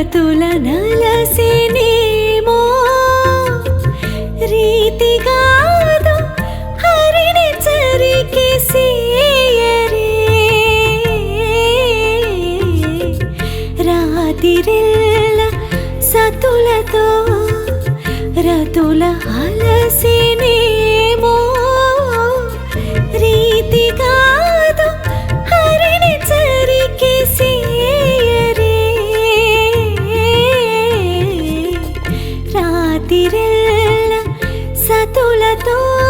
కతుల నలసినేమో రీతిగాదు హరిని చరికి సేయరే. రాతిరెల్ల సతులతో రతుల అలసినే todo.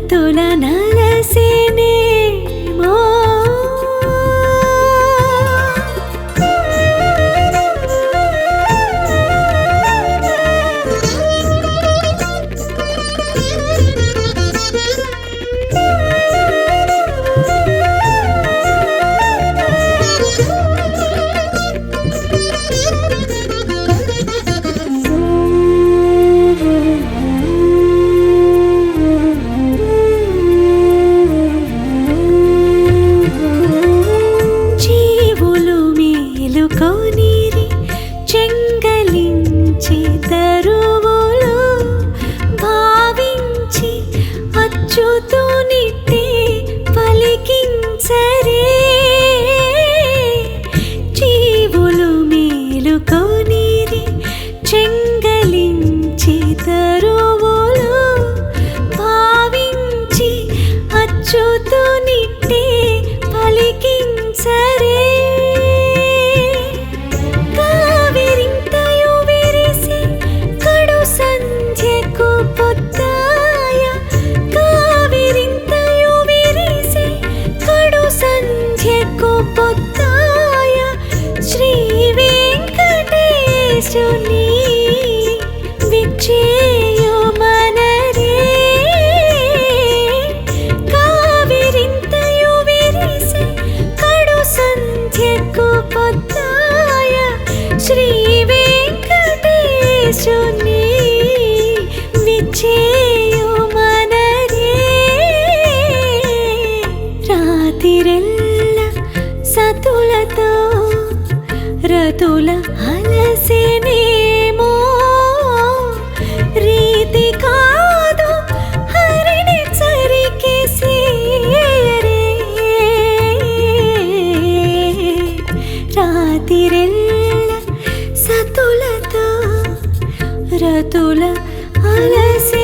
తొల నరసేనే you go. యేసుని విచ్చేయుమనరే ಕಾವಿರಿಂತೆಯು ವಿರಿಸಿ ಕಡು ಸಂಧ್ಯಕ್ಕೂ ಪೊತ್ತಾಯ ಶ್ರೀ ವೆಂಕಟೇಶುನಿ ವಿಚ್చేయుమనరే రాతిరెల్ల సతులతో రతుల అల الهجرة على سبيل